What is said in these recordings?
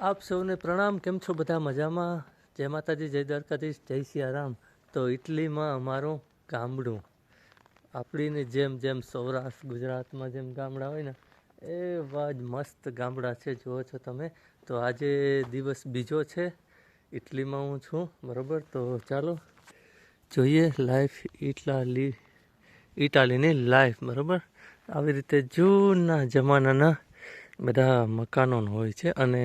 આપ સૌને પ્રણામ. કેમ છો બધા મજામાં? જય માતાજી, જય દ્વારકાધીશ, જય સિયારામ. તો ઇટલીમાં અમારું ગામડું આપણીની જેમ જેમ સૌરાષ્ટ્ર, ગુજરાતમાં જેમ ગામડા હોય ને, એવા જ મસ્ત ગામડા છે. જુઓ છો તમે, તો આજે દિવસ બીજો છે. ઇટલીમાં હું છું, બરાબર? તો ચાલો, જોઈએ લાઈફ ઇટાલી ઇટાલીની લાઈફ બરાબર? આવી રીતે જૂના જમાનાના બધા મકાનો હોય છે અને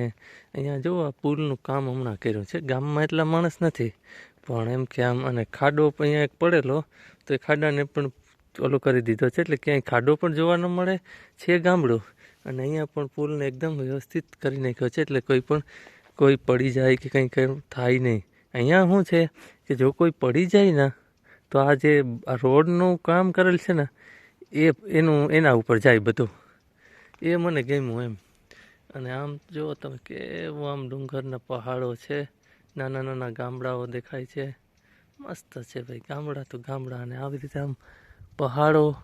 અહીંયા જો આ પુલનું કામ હમણાં કર્યું છે, ગામમાં એટલા માણસ નથી, પણ એમ કે આમ અને ખાડો અહીંયા એક પડેલો, તો એ ખાડાને પણ ઓલું કરી દીધો છે, એટલે ક્યાંય ખાડો પણ જોવા ન મળે, છે ગામડું. અને અહીંયા પણ પુલને એકદમ વ્યવસ્થિત કરી નાખ્યો છે, એટલે કોઈ પણ, કોઈ પડી જાય કે કંઈ કંઈ થાય નહીં. અહીંયા શું છે કે જો કોઈ પડી જાય ને, તો આ જે રોડનું કામ કરેલ છે ને, એ એનું એના ઉપર જાય બધું. એ મને ગમ્યું એમ. અને આમ જો તમે કેવું આમ ડુંગરના પહાડો છે, નાના નાના ગામડાઓ દેખાય છે. મસ્ત છે ભાઈ, ગામડા તો ગામડા અને આવી રીતે આમ પહાડો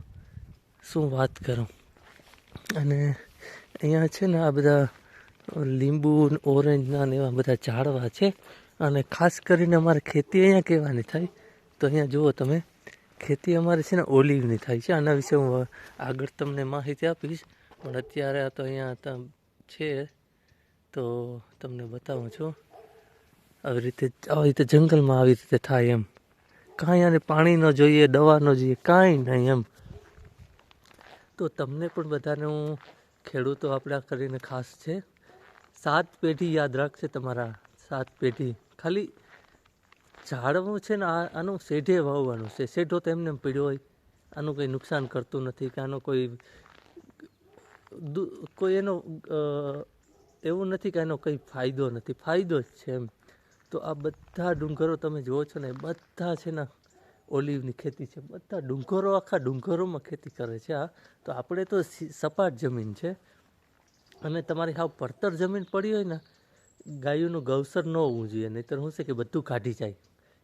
શું વાત કરું. અને અહીંયા છે ને આ બધા લીંબુ ઓરેન્જના ને એવા બધા ઝાડવા છે. અને ખાસ કરીને અમારે ખેતી અહીંયા કહેવાની થાય. તો અહીંયા જુઓ તમે, ખેતી અમારે છે ને ઓલિવની થાય છે. આના વિશે હું આગળ તમને માહિતી આપીશ. પણ અત્યારે આ તો અહીંયા છે, તો તમને બતાવું છું. આવી રીતે આવી રીતે જંગલમાં આવી રીતે થાય એમ. કાંઈ આને પાણી ન જોઈએ, દવા ન જોઈએ, કાંઈ નહીં એમ. તો તમને પણ બધાને હું ખેડૂતો આપણા કરીને ખાસ છે. સાત પેઢી યાદ રાખશે તમારા સાત પેઢી. ખાલી ઝાડવું છે ને આનું શેઢે વાવવાનું છે. શેઢો તો એમને પીડ્યો હોય. આનું કંઈ નુકસાન કરતું નથી કે આનો કોઈ કોઈ એનો એવું નથી કે એનો કંઈ ફાયદો નથી. ફાયદો જ છે એમ. તો આ બધા ડુંગરો તમે જુઓ છો ને, એ બધા છે ને, ઓલિવની ખેતી છે. બધા ડુંગરો, આખા ડુંગરોમાં ખેતી કરે છે આ તો આપણે તો સપાટ જમીન છે. અને તમારી હાવ પડતર જમીન પડી હોય ને, ગાયોનું ગૌસર ન હોવું જોઈએ. નહીંતર શું છે કે બધું કાઢી જાય.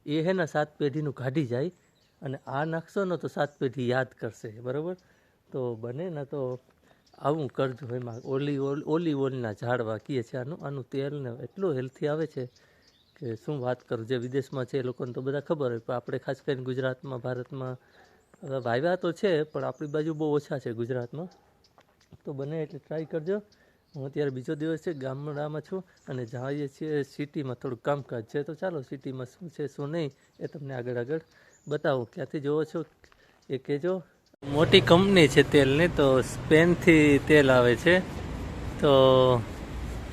એ હે ને સાત પેઢીનું કાઢી જાય. અને આ નાખશો ને તો સાત પેઢી યાદ કરશે. બરાબર? તો બને ને તો આવું કરજો એમાં ઓલી ઓલ, ઓલી ઓલના ઝાડવા કીએ છે આનું. આનું તેલ ને એટલું હેલ્થી આવે છે કે શું વાત કરું, જે વિદેશમાં છે એ લોકોને તો બધા ખબર હોય, પણ આપણે ખાસ કરીને ગુજરાતમાં, ભારતમાં વાવ્યા તો છે, પણ આપણી બાજુ બહુ ઓછા છે ગુજરાતમાં. તો બને એટલે ટ્રાય કરજો. હું અત્યારે બીજો દિવસ છે, ગામડામાં છું અને જઈએ છીએ સિટીમાં થોડુંક કામકાજ છે. તો ચાલો સિટીમાં શું છે, શું નહીં એ તમને આગળ આગળ બતાવું. ક્યાંથી જોવો છો એ કહેજો. મોટી કંપની છે તેલની, તો સ્પેનથી તેલ આવે છે. તો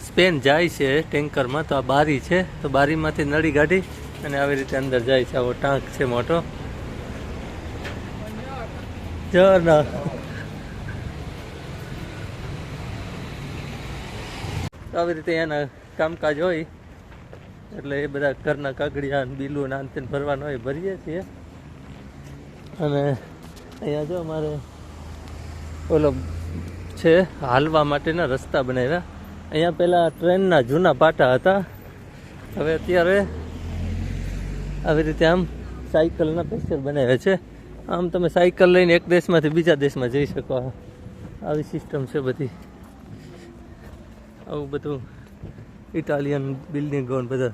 સ્પેન જાય છે ટેન્કરમાં, તો આ બારી છે. તો બારીમાંથી નળી કાઢી અને આવી રીતે અંદર જાય છે. આવો ટાંક છે મોટો. જો તો આવી રીતે એના કામકાજ હોય. એટલે એ બધા ઘરના કાગડિયા બીલું ને આન તેન ભરવાનું હોય, ભરીએ છીએ. અને અહીંયા જો અમારે ઓલો છે, હાલવા માટેના રસ્તા બનાવ્યા. અહીંયા પહેલાં ટ્રેનના જૂના પાટા હતા. હવે અત્યારે આવી રીતે આમ સાયકલના પેસર બનાવ્યા છે. આમ તમે સાયકલ લઈને એક દેશમાંથી બીજા દેશમાં જઈ શકો. આવી સિસ્ટમ છે બધી. આવું બધું ઇટાલિયન બિલ્ડિંગો બધા.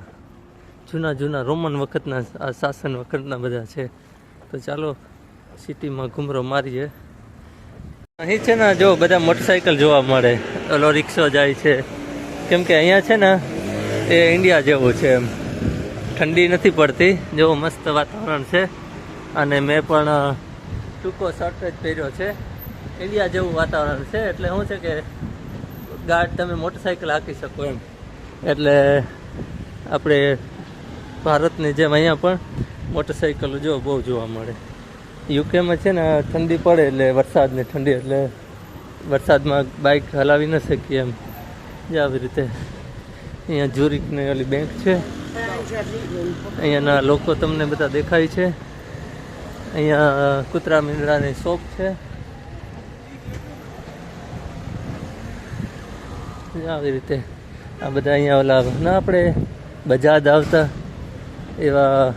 જૂના જૂના રોમન વખતના, આ શાસન વખતના બધા છે. તો ચાલો સિટીમાં ઘૂમરો મારીએ અહીં છે. ને જો બધા મોટરસાયકલ જોવા મળે. ઓલો રિક્ષો જાય છે. કેમ કે અહીંયા છે ને એ ઇન્ડિયા જેવું છે એમ. ઠંડી નથી પડતી. જેવું મસ્ત વાતાવરણ છે. અને મેં પણ ટૂંકો શર્ટ જ પહેર્યો છે. ઇન્ડિયા જેવું વાતાવરણ છે. એટલે શું છે કે ગાડ તમે મોટરસાયકલ હાંકી શકો એમ. એટલે આપણે ભારતની જેમ અહીંયા પણ મોટરસાયકલો જો બહુ જોવા મળે. યુકેમાં છે ને, ઠંડી પડે એટલે વરસાદની ઠંડી, એટલે વરસાદમાં બાઇક હલાવી ન શકીએ એમ. જે આવી રીતે અહીંયા જુરિકની ઓલી બેંક છે. અહીંયાના લોકો તમને બધા દેખાય છે. અહીંયા કૂતરા મીંદડાની શોપ છે. આવી રીતે આ બધા અહીંયા ઓલા, ના આપણે બજાજ આવતા એવા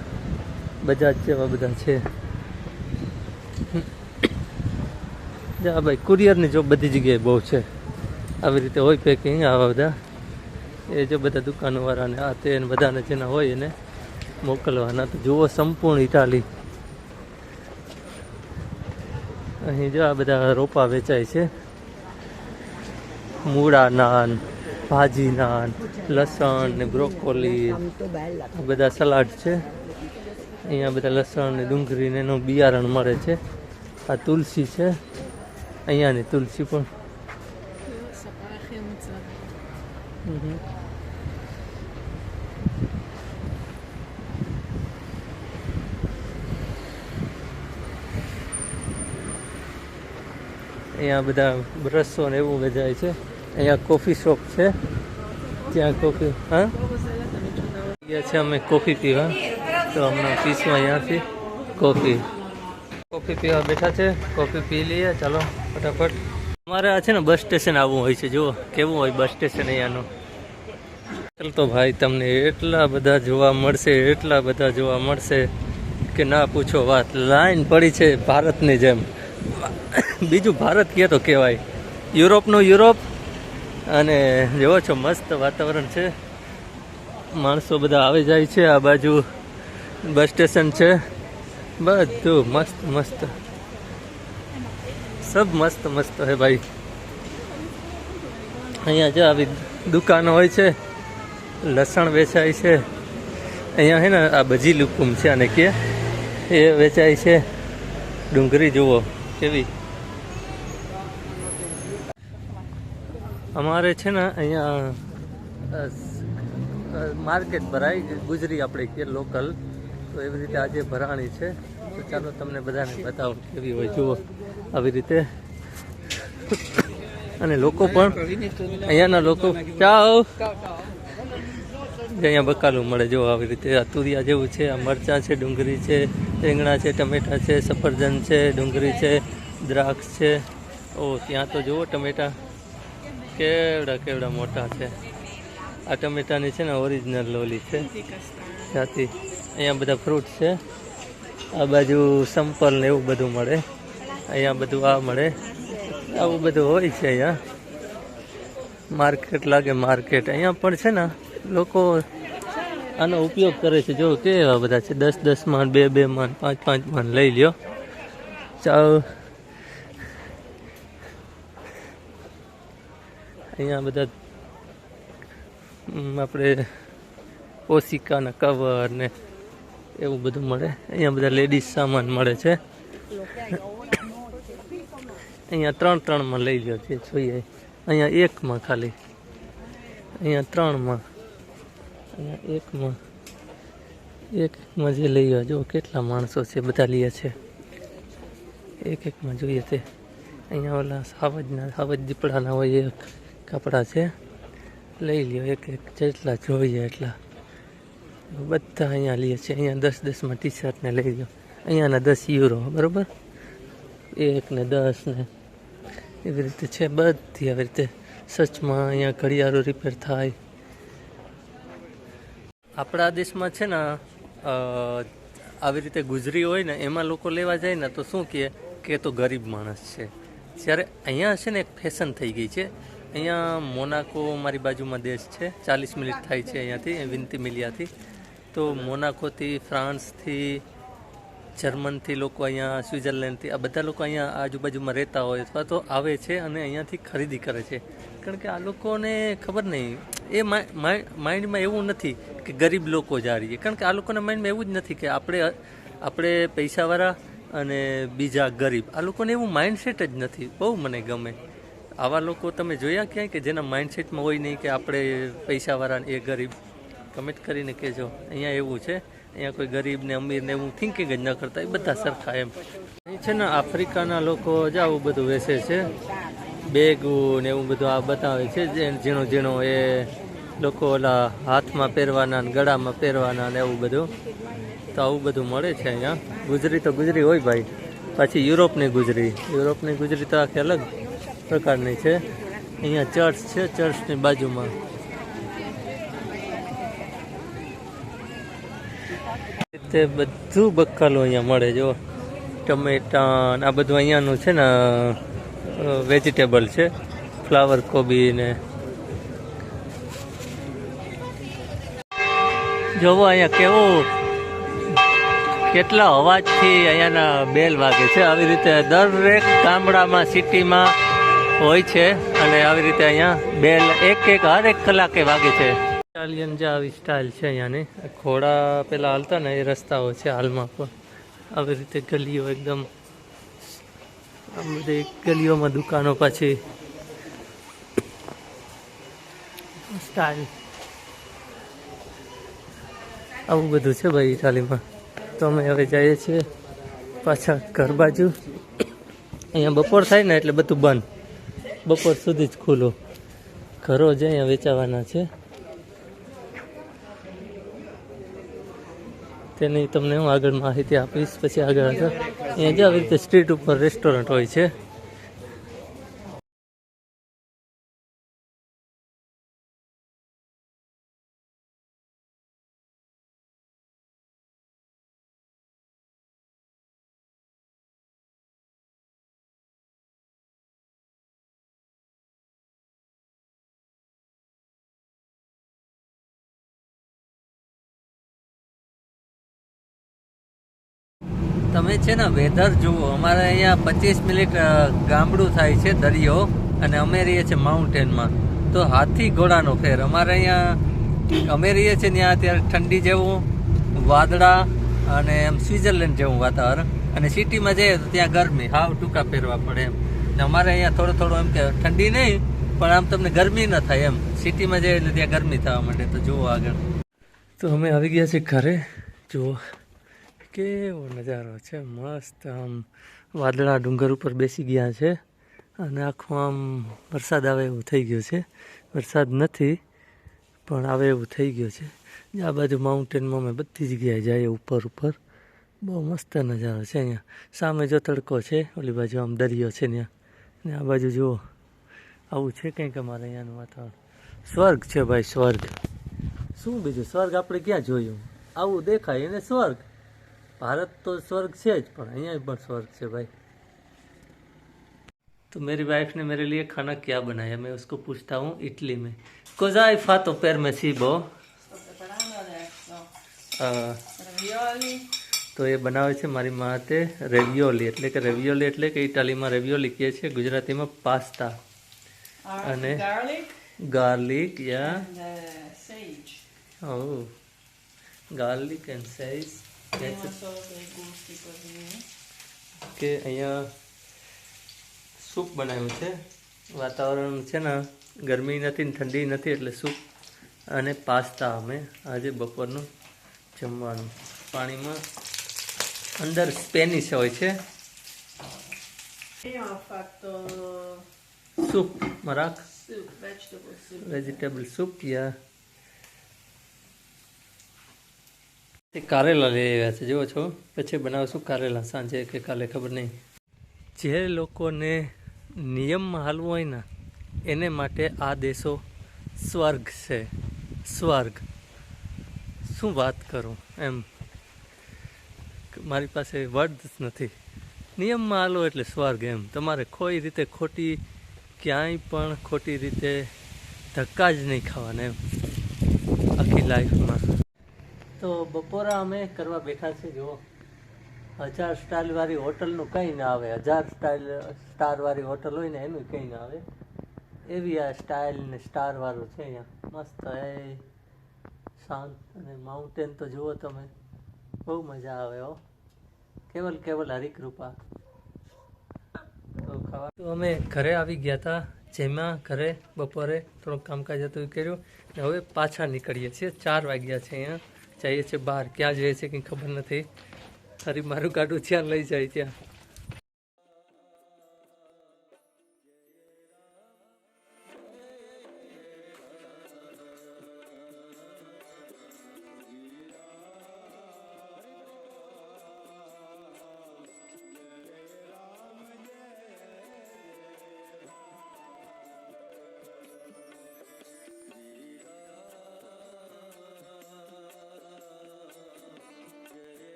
બજાજ જેવા બધા છે. જા ભાઈ કુરિયરની જોબ બધી જગ્યાએ બહુ છે. આવી રીતે હોય પેકિંગ આવા બધા. એ જો બધા દુકાનવાળાને, આ તે બધાને જેના હોય એને મોકલવાના. તો જુઓ સંપૂર્ણ ઇટાલી અહીં જો આ બધા રોપા વેચાય છે. મૂળા નાન, ભાજી નાન, લસણ ને બ્રોકોલી, આ બધા સલાડ છે. અહીંયા બધા લસણ ને ડુંગળી ને એનું બિયારણ મળે છે. આ તુલસી છે. અહીંયાની તુલસી પણ. અહીંયા બધા બ્રશો ને એવું વેચાય છે. અહીંયા કોફી શોપ છે. ત્યાં કોફી, હા? ગયા છે અમે કોફી પીવા. તો હમણાં પીશું અહીંયાથી કોફી. કોફી પીવા બેઠા છે. કોફી પી લઈએ, ચાલો, ફટાફટ. અમારે આ છે ને બસ સ્ટેશન આવવું હોય છે, જુઓ, કેવું હોય બસ સ્ટેશન અહીંયાનું. તો ભાઈ, તમને એટલા બધા જોવા મળશે, એટલા બધા જોવા મળશે કે ના પૂછો વાત. લાઈન પડી છે ભારતની જેમ. બીજું ભારત કહે તો કહેવાય. યુરોપનું યુરોપ. અને જોવો છો, મસ્ત વાતાવરણ છે. માણસો બધા આવી જાય છે, આ બાજુ બસ સ્ટેશન છે. બધું મસ્ત મસ્ત. સબ મસ્ત મસ્ત હે ભાઈ. અહીંયા જો આવી દુકાનો હોય છે, લસણ વેચાય છે. અહીંયા હે ને આ બજી લુકુમ છે અને કે. એ વેચાય છે. ડુંગળી જુઓ, કેવી. અમારે છે ને અહીંયા માર્કેટ ભરાય ગુજરી આપણે કે લોકલ. તો એવી રીતે આજે ભરાણી છે. તો ચાલો તમને બધાને બતાવું કેવી હોય. જુઓ, આવી રીતે. અને લોકો પણ અહીંયાના લોકો. જે અહીંયા બકાલું મળે જો આવી રીતે. આ તુરિયા જેવું છે, આ મરચાં છે, ડુંગળી છે, રીંગણા છે, ટમેટા છે, સફરજન છે, ડુંગળી છે, દ્રાક્ષ છે. ઓ, ત્યાં તો જુઓ, ટમેટા. કેવડા કેવડા મોટા છે. આ ટમેટાની છે ને ઓરિજિનલ લોલી છે. જાતી. અહીંયા બધા ફ્રૂટ છે. આ બાજુ સંપલ ને એવું બધું મળે. અહીંયા બધું આ મળે. આવું બધું હોય છે અહીંયા. માર્કેટ લાગે માર્કેટ. અહીંયા પણ છે ને, લોકો આનો ઉપયોગ કરે છે. જો કેવા બધા છે? દસ દસ માન બે બે માન પાંચ પાંચ માન લઈ લ્યો. ચાલ. અહીંયા બધા આપણે ઓશિકાના કવર ને એવું બધું મળે? અહીંયા બધા લેડીઝ સામાન મળે છે. અહીંયા ત્રણ ત્રણમાં લઈ લ્યો જે જોઈએ. અહીંયા એકમાં ખાલી. અહીંયા ત્રણમાં. અહીંયા એકમાં. એકમાં જે લઈ લો જો કેટલા માણસો છે, બધા લે છે. એક એકમાં જોઈએ તે. અહીંયા ઓલા સાવજના, સાવજ દીપડાના હોય એક કપડાં છે. લઈ લ્યો એક એક, જેટલા જોઈએ એટલા. બધા અહીંયા લે છે. અહીંયા દસ દસમાં ટી શર્ટને લઈ લો અહીંયાના દસ યુરો બરાબર? એક ને દસ ને એવી રીતે છે. બધી આવી રીતે સચમાં અહીંયા ઘડિયાળો રિપેર થાય. આપણા દેશમાં છે ને આવી રીતે ગુજરી હોય ને, એમાં લોકો લેવા જાય ને, તો શું કહે? કે તો ગરીબ માણસ છે. જ્યારે અહીંયા છે ને એક ફેશન થઈ ગઈ છે. અહીંયા મોનાકો મારી બાજુમાં દેશ છે. ચાલીસ મિનિટ થાય છે અહીંયાથી, વિનતી મિલિયાથી. તો મોનાકોથી ફ્રાન્સથી, જર્મનથી લોકો અહીંયા, સ્વિટ્ઝરલેન્ડથી, આ બધા લોકો અહીંયા આજુબાજુમાં રહેતા હોય અથવા તો આવે છે અને અહીંયાથી ખરીદી કરે છે. કારણ કે આ લોકોને ખબર નહીં. એ માઇન્ડમાં એવું નથી કે ગરીબ લોકો જ આ રહીએ. કારણ કે આ લોકોના માઇન્ડમાં એવું જ નથી કે આપણે આપણે પૈસાવાળા અને બીજા ગરીબ. આ લોકોને એવું માઇન્ડસેટ જ નથી. બહુ મને ગમે. આવા લોકો તમે જોયા ક્યાંય કે જેના માઇન્ડસેટમાં હોય નહીં કે આપણે પૈસાવાળા એ ગરીબ? કમેન્ટ કરીને કહેજો. અહીંયા એવું છે. અહીંયા કોઈ ગરીબ ને અમીર ને એવું થિંકિંગ જ ન કરતા. એ બધા સરખા એમ. અહીં છે ને આફ્રિકાના લોકો જ આવું બધું વેચે છે. બેગું ને એવું બધું આ બતાવે છે. ઝીણો ઝીણો એ લોકો ઓલા હાથમાં પહેરવાના ને ગળામાં પહેરવાના ને એવું બધું. તો આવું બધું મળે છે અહીંયા. ગુજરી તો ગુજરી હોય ભાઈ. પાછી યુરોપની ગુજરી. યુરોપની ગુજરી તો આખી અલગ પ્રકારની છે. અહીંયા ચર્ચ છે. ચર્ચની બાજુમાં. તે બધું બક્કાલું અહીંયા મળે, જો. ટમેટા આ બધું અહીંયાનું છે ને વેજીટેબલ છે. ફ્લાવર કોબી ને. જોવો અહીંયા કેવું, કેટલા અવાજથી અહીંયાના બેલ વાગે છે. આવી રીતે દરેક ગામડામાં, સિટીમાં હોય છે અને આવી રીતે અહીંયા બેલ એક એક હર એક કલાકે વાગે છે. ઇટાલિયન જે આવી સ્ટાઇલ છે અહીંયાની ઘોડા પેલા હાલતા ને એ રસ્તાઓ છે હાલમાં પણ. આવી રીતે ગલીઓ એકદમ, આમ બધી ગલીઓમાં દુકાનો પાછી સ્ટાઇલ આવું બધું છે ભાઈ ઇટાલીમાં. તો અમે હવે જઈએ છીએ પાછા ઘર બાજુ. અહીંયા બપોર થાય ને એટલે બધું બંધ. બપોર સુધી જ ખુલ્લું. ઘરો જ અહીંયા વેચાવાના છે. તેની તમને હું આગળ માહિતી આપીશ. પછી આગળ આગળ. અહીંયા જે આવી રીતે સ્ટ્રીટ ઉપર રેસ્ટોરન્ટ હોય છે. તમે છે ને વેધર જુઓ, અમારે અહીંયા પચીસ મિનિટ ગામડું થાય છે દરિયો અને અમે રહીએ છીએ માઉન્ટેનમાં તો હાથી ઘોડાનો ફેર. અમારે અહીંયા, અમે રહીએ છીએ ત્યાં અત્યારે ઠંડી જેવું, વાદળા અને એમ સ્વિટરલેન્ડ જેવું વાતાવરણ. અને સિટીમાં જઈએ તો ત્યાં ગરમી, હાવ ટૂંકા પહેરવા પડે એમ. ને અમારે અહીંયા થોડો થોડો એમ કે ઠંડી નહીં, પણ આમ તમને ગરમી ન થાય એમ. સિટીમાં જઈએ એટલે ત્યાં ગરમી થવા માંડે. તો જુઓ આગળ. તો અમે આવી ગયા છીએ ઘરે. જુઓ. કેવો નજારો છે, મસ્ત આમ વાદળા ડુંગર ઉપર બેસી ગયા છે અને આખું આમ વરસાદ આવે એવું થઈ ગયું છે. વરસાદ નથી, પણ આવે એવું થઈ ગયું છે. આ બાજુ માઉન્ટેનમાં અમે બધી જગ્યાએ જઈએ ઉપર ઉપર. બહુ મસ્ત નજારો છે અહીંયા. સામે જો તડકો છે, ઓલી બાજુ આમ દરિયો છે ત્યાં. ને આ બાજુ જુઓ, આવું છે કંઈક અમારે અહીંયાનું વાતાવરણ. સ્વર્ગ છે ભાઈ, સ્વર્ગ. શું બીજું? સ્વર્ગ આપણે ક્યાં જોયું? આવું દેખાય એને સ્વર્ગ. ભારત તો સ્વર્ગ છે જ પણ અહીંયા પણ સ્વર્ગ છે भाई तो मेरी वाइफ ने मेरे लिए खाना क्या बनाया मैं उसको पूछता हूँ इटली में कोजाइफा तो पैर में सीबो તો એ બનાવે છે મારી માતે રેવિયોલી એટલે કે રેવિયોલી એટલે કે ઇટાલીમાં રેવિયોલી કહે છે ગુજરાતીમાં પાસ્તા. અને ગાર્લિક યા ઓ ગાર્લિક એન્ડ સેજ કે અહીંયા સૂપ બનાવ્યું છે. વાતાવરણ છે ને ગરમી નથી ને ઠંડી નથી એટલે સૂપ અને પાસ્તા અમે આજે બપોરનું જમવાનું. પાણીમાં અંદર સ્પેનિશ હોય છે. સૂપ મરાક. વેજીટેબલ સૂપ યા એ કારેલા લઈ આવ્યા છે. જુઓ છો. પછી બનાવશું કારેલા. સાંજે કે કાલે ખબર નહીં. જે લોકોને નિયમમાં હાલવું હોય ને, એને માટે આ દેશો સ્વર્ગ છે. સ્વર્ગ. શું વાત કરું એમ? મારી પાસે વર્ડ નથી. નિયમમાં હાલો એટલે સ્વર્ગ એમ. તમારે કોઈ રીતે ખોટી, ક્યાંય પણ ખોટી રીતે ધક્કા જ નહીં ખાવાના એમ. આખી લાઈફમાં તો બપોરા અમે કરવા બેઠા છે જુઓ. હજાર સ્ટાઇલ વાળી હોટલનું કંઈ ના આવે. હજાર સ્ટાઇલ સ્ટાર વાળી હોટલ હોય ને એનું કંઈ ના આવે. એવી આ સ્ટાઇલ ને સ્ટાર વાળું છે અહીંયા. મસ્ત, એ શાંત અને માઉન્ટેન તો જુઓ તમે. બહુ મજા આવે, હો. કેવલ કેવલ હરિકૃપા. તો ખાવા તો અમે ઘરે આવી ગયા હતા જેમાં ઘરે બપોરે થોડુંક કામકાજ હતું કર્યું. ને હવે પાછા નીકળીએ છીએ. ચાર વાગ્યા છે અહીંયા. જઈએ છીએ બહાર. ક્યાં જઈએ છીએ કંઈ ખબર નથી. ફરી મારું ગાડું ત્યાં લઈ જાય ત્યાં.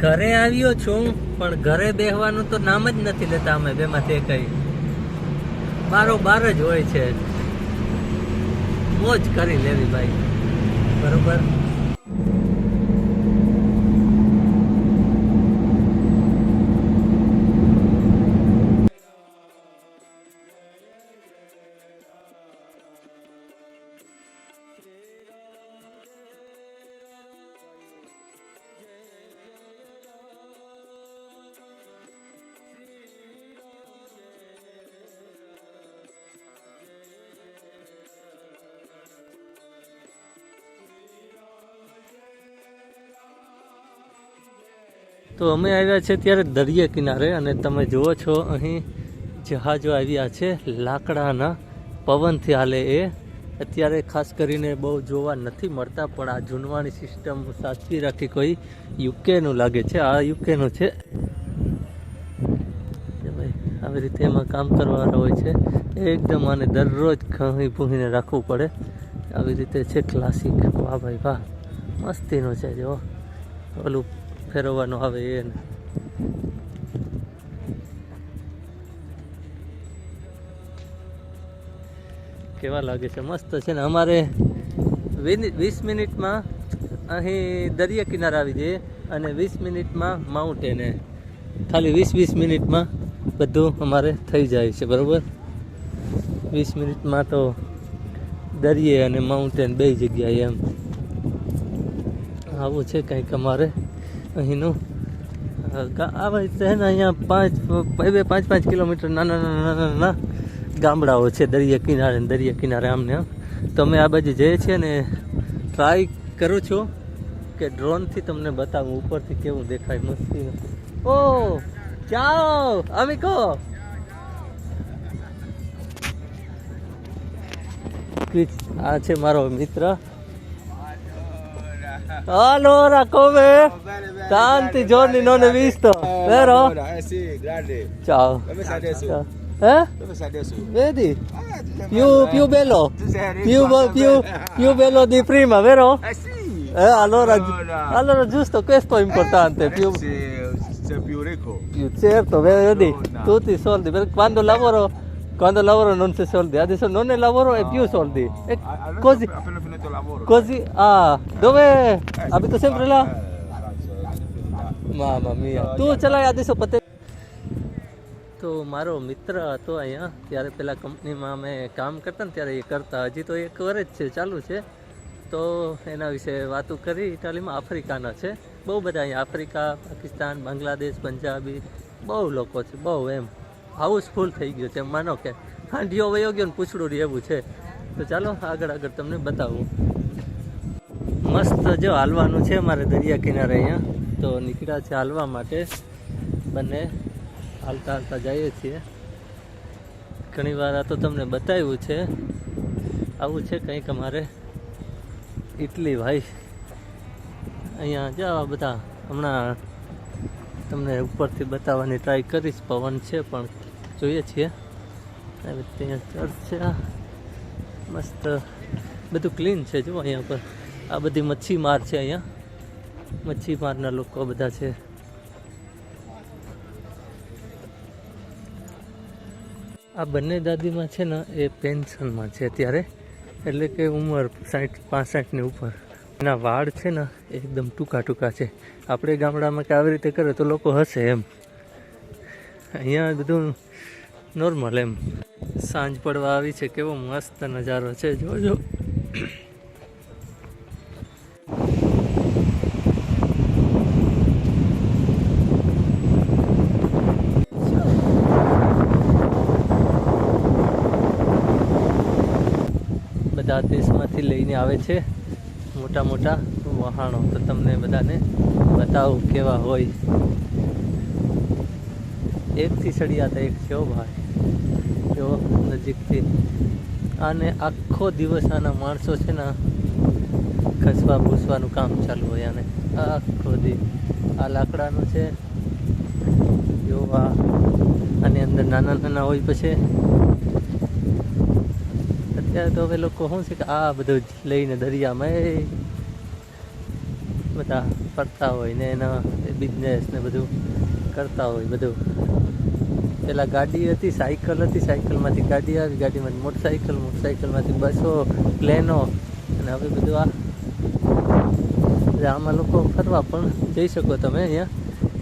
ઘરે આવ્યો છું, પણ ઘરે બેહવાનું તો નામ જ નથી લેતા અમે બેમાંથી કઈ બારો બાર જ હોય છે. મોજ કરી લેવી, ભાઈ. બરોબર? તો અમે આવ્યા છે ત્યારે દરિયા કિનારે અને તમે જુઓ છો અહીં જહાજો આવ્યા છે લાકડાના. પવનથી હાલે એ. અત્યારે ખાસ કરીને બહુ જોવા નથી મળતા, પણ આ જૂનવાણી સિસ્ટમ સાચવી રાખી કોઈ યુકેનું લાગે છે. આ યુકેનું છે. આવી રીતે એમાં કામ કરવાના હોય છે. એકદમ આને દરરોજ ખહી ભૂહીને રાખવું પડે. આવી રીતે છે ક્લાસિક વાહ ભાઈ, વાહ. મસ્તીનો છે જો. ઓલું ફેરવવાનું આવે એને કેવા લાગે છે? મસ્ત છે ને. અમારે વીસ- મિનિટમાં અહીં દરિયા કિનારે આવી જઈએ અને વીસ મિનિટમાં માઉન્ટેને ખાલી વીસ વીસ મિનિટમાં બધું અમારે થઈ જાય છે, બરાબર? વીસ મિનિટમાં તો દરિયે અને માઉન્ટેન બે જગ્યાએ એમ. આવું છે કંઈક અમારે અહીંનું આવે છે ને અહીંયા પાંચ બે પાંચ પાંચ કિલોમીટર નાના નાના નાના ગામડાઓ છે દરિયા કિનારે દરિયા કિનારે આમને આમ તો અમે આ બાજુ જઈએ છીએ ને ટ્રાય કરું છું કે ડ્રોનથી તમને બતાવું ઉપરથી કેવું દેખાય મસ્તી ઓ ચાઓ અમિકો આ છે મારો મિત્ર. Allora, come? Tanti giorni non hai visto, vero? Eh sì, grande. Ciao. Dove sei adesso? Ciao. Eh? Dove sei adesso? Vedi? Ah, Più, bello, eh? più bello. Più, più, più bello di prima, vero? Eh sì. Eh, allora, Allora. giusto, questo è importante. Adesso Più, sei, più ricco. più certo, vedi? Tutti i soldi. Quando lavoro, quando lavoro non c'è soldi. Adesso non ne lavoro e più soldi. E così, appena finito il lavoro. così, ah, dove Eh, abito sempre là? Eh, mummy તું ચલાય આદેશો પતે તો મારો મિત્ર હતો અહીંયા. ત્યારે પેલા કંપનીમાં અમે કામ કરતા ને ત્યારે એ કરતા. હજી તો એક વર્ષ જ છે ચાલુ છે. તો એના વિશે વાતો કરી. ઇટાલીમાં આફ્રિકાના છે. બહુ બધા અહીંયા આફ્રિકા પાકિસ્તાન બાંગ્લાદેશ પંજાબી બહુ લોકો છે બહુ એમ. હાઉસફુલ થઈ ગયું છે માનો કે. હાંડિયો વયો ગયો ને પૂછડું રહેવું છે. તો ચાલો આગળ આગળ તમને બતાવું. મસ્ત જો હાલવાનું છે અમારે દરિયા કિનારે અહીંયા. તો નીકળ્યા છે હાલવા માટે. બંને હાલતા હાલતા જઈએ છીએ. ઘણી વાર આ તો તમને બતાવ્યું છે. આવું છે કંઈક અમારે ઇટલી ભાઈ. અહીંયા જાવ બધા. હમણાં તમને ઉપરથી બતાવવાની ટ્રાય કરીશ. પવન છે પણ જોઈએ છીએ. ત્યાં ચર્ચ છે. મસ્ત. બધું ક્લીન છે જુઓ અહીંયા પર. આ બધી મચ્છીમાર છે અહીંયા. મચ્છીમારના લોકો બધા છે. આ બંને દાદીમાં છે ને, એ પેન્શનમાં છે અત્યારે. એટલે કે ઉંમર સાઠ પાસઠની ઉપર. એના વાળ છે ને એકદમ ટૂંકા ટૂંકા છે. આપણે ગામડામાં કે આવી રીતે કરે તો લોકો હશે એમ. અહીંયા બધું નોર્મલ એમ. સાંજ પડવા આવી છે, કેવો મસ્ત નજારો છે. જોજો. દેશમાંથી લઈને આવે છે મોટા મોટા વહાણો. તો તમને બધાને બતાવું કેવા હોય. એકથી સળિયાતા એક છે ભાઈ. જો, નજીકથી. આને આખો દિવસ આના માણસો છે ને ખસવા ભૂસવાનું કામ ચાલુ હોય આને. આખો દી. આ લાકડાનું છે. જો આ. આની અંદર નાના નાના હોય પછી અત્યારે તો હવે લોકો શું છે કે આ બધું લઈને દરિયામાં બધા ફરતા હોય ને એના બિઝનેસ ને બધું કરતા હોય બધું. પેલા ગાડી હતી, સાયકલ હતી, સાયકલમાંથી ગાડી આવી ગાડીમાંથી મોટરસાયકલ મોટરસાયકલમાંથી બસો પ્લેનો અને હવે બધું આ આમાં લોકો ફરવા પણ જઈ શકો તમે અહીંયા.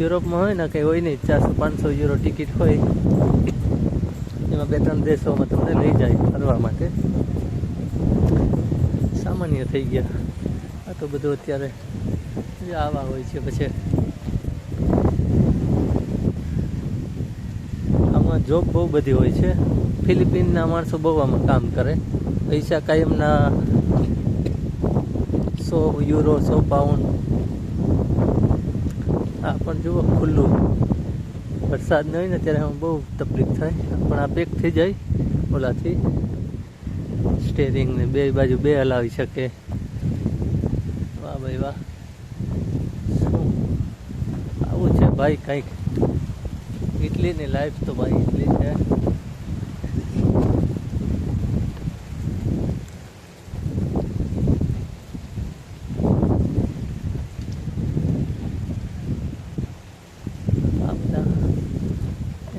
યુરોપમાં હોય ને કંઈ હોય નહીં, ચારસો, પાંચસો યુરો ટિકિટ હોય. એમાં બે ત્રણ દેશોમાં તમને લઈ જાય ફરવા માટે. સામાન્ય થઈ ગયા. આ તો બધું અત્યારે જે આવા હોય છે પછી. આમાં જોબ બહુ બધી હોય છે. ફિલિપિનના માણસો બહુ આમાં કામ કરે. પૈસા કાયમના સો યુરો સો પાઉન્ડ આ પણ જુઓ, ખુલ્લું. વરસાદ ન હોય ને, ત્યારે આમાં બહુ તકલીફ થાય. પણ આ પેક થઈ જાય, ઓલાથી. સ્ટેરિંગ ને બે બાજુ બે હલાવી શકે. વાહ ભાઈ વાહ. શું? આવું છે ભાઈ કંઈક. ઇટલીની લાઈફ તો ભાઈ ઇટલી છે.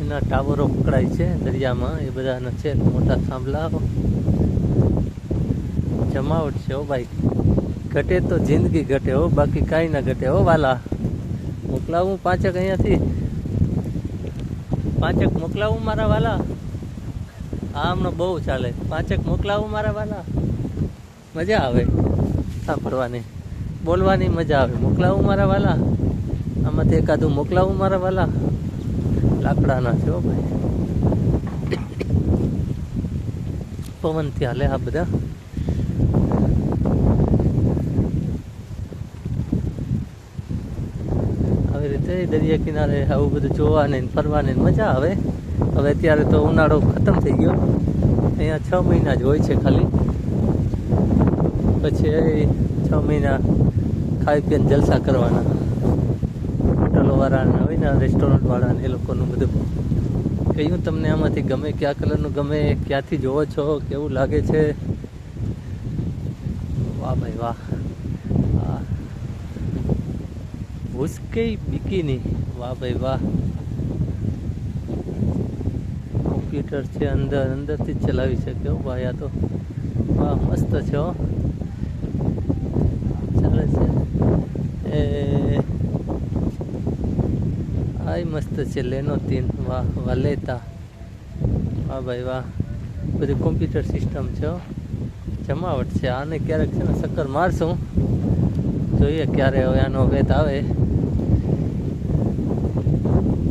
એના ટાવરો પકડાય છે દરિયામાં, એ બધાના છે, મોટા થાંભલાઓ. જમાવટ છે હો ભાઈ. ઘટે તો જિંદગી ઘટે હો, બાકી કાંઈ ના ઘટે હો વાલા. મોકલાવું પાંચક અહીંયાથી? પાંચક મોકલાવું મારા વાલા? આ હમણાં બહુ ચાલે. પાંચક મોકલાવું મારા વાલા? મજા આવે. સાંભળવાની બોલવાની મજા આવે. મોકલાવું મારા વાલા? આમાંથી એકાદું મોકલાવું મારા વાલા? લાકડાના છે હો ભાઈ. પવનથી હાલે આ બધા આવી રીતે દરિયા કિનારે આવું બધું જોવાને ફરવાને મજા આવે. હવે અત્યારે તો ઉનાળો ખતમ થઈ ગયો. અહીંયા છ મહિના જ હોય છે ખાલી. પછી છ મહિના ખાઈ પીને જલસા કરવાના. હોટલો વાળાના હોય ને રેસ્ટોરન્ટ વાળાને, એ લોકોનું બધું. કહ્યું તમને આમાંથી ગમે, કયા કલરનું ગમે, ક્યાંથી જોવો છો, કેવું લાગે છે? વાહ ભાઈ વાહ. ઉસકે બિકીની વાહ ભાઈ વાહ કોમ્પ્યુટર છે, અંદર, અંદરથી જ ચલાવી શકે ભાઈ, આ તો. વાહ, મસ્ત છે હો. ચાલે છે. એ, આય મસ્ત છે, લેનો તીન. વાહ લેતા વાહ ભાઈ, વાહ. બધી કોમ્પ્યુટર સિસ્ટમ છે જમાવટ છે. આને ક્યારેક છે ને, ચક્કર મારશું. જોઈએ ક્યારે હવે આનો વેત આવે.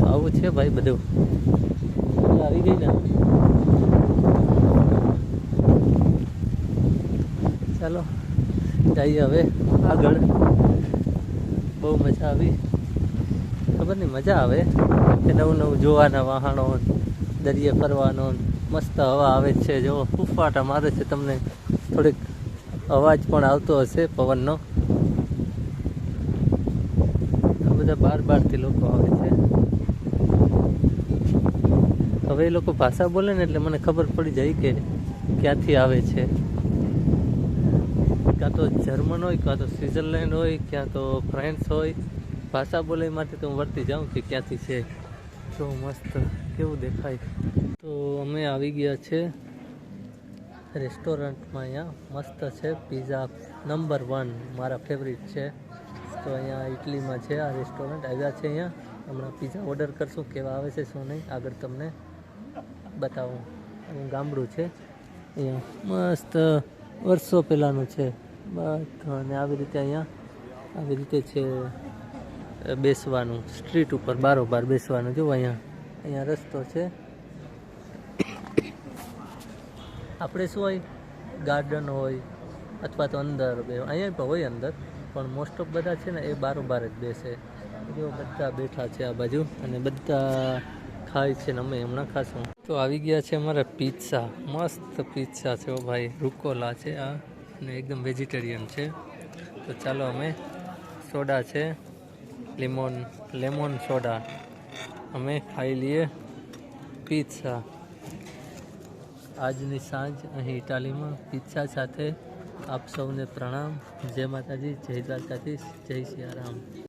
આવું છે ભાઈ બધું. આવી ગઈ ને. ચાલો, જઈએ હવે આગળ. બહુ મજા આવી. ખબર નહીં, મજા આવે. કે નવું નવું જોવાના વાહનો, દરિયે ફરવાનો, મસ્ત હવા આવે છે. જો, ફૂફાટા મારે છે તમને. થોડીક અવાજ પણ આવતો હશે પવનનો. બધા બાર બારથી લોકો આવે છે. હવે એ લોકો ભાષા બોલે ને એટલે મને ખબર પડી જાય કે ક્યાંથી આવે છે. કાં તો જર્મન હોય કાં તો સ્વિટ્ઝરલેન્ડ હોય ક્યાં તો ફ્રાન્સ હોય. ભાષા બોલે માટે તો હું વર્તી જાઉં કે ક્યાંથી છે? તો મસ્ત કેવું દેખાય. તો અમે આવી ગયા છે રેસ્ટોરન્ટમાં અહીંયા. મસ્ત છે પીઝા નંબર વન મારા ફેવરિટ છે. તો અહીંયા ઇટલીમાં છે આ રેસ્ટોરન્ટ. આવ્યા છે અહીંયા. હમણાં પીઝા ઓર્ડર કરશું કેવા આવે છે શું નહીં આગળ તમને બતાવું. ગામડું છે. અહીંયા મસ્ત વર્ષો પહેલાંનું છે. બધા અને આવી રીતે અહીંયા આવી રીતે છે બેસવાનું. સ્ટ્રીટ ઉપર બારોબાર બેસવાનું. જો અહીંયા અહીંયા રસ્તો છે. આપણે શું હોય? ગાર્ડન હોય, અથવા તો અંદર બે, અહીંયા પણ હોય અંદર, પણ મોસ્ટ ઓફ બધા છે ને એ બારોબાર જ બેસે. જો બધા બેઠા છે આ બાજુ, અને બધા ખાય છે અમે હમણાં ખાશું. તો આવી ગયા છે અમારા પિઝા મસ્ત પિઝા છે ઓ ભાઈ. રૂકોલા છે આ અને એકદમ વેજીટેરિયન છે. તો ચાલો અમે સોડા છે. Lemon, lemon soda. અમે ખાઈ લઈએ પિઝા આજની સાંજ અહીં ઇટાલીમાં પિઝા સાથે આપ સૌને પ્રણામ. જય માતાજી, જય દ્વારકાધીશ, જય સિયારામ.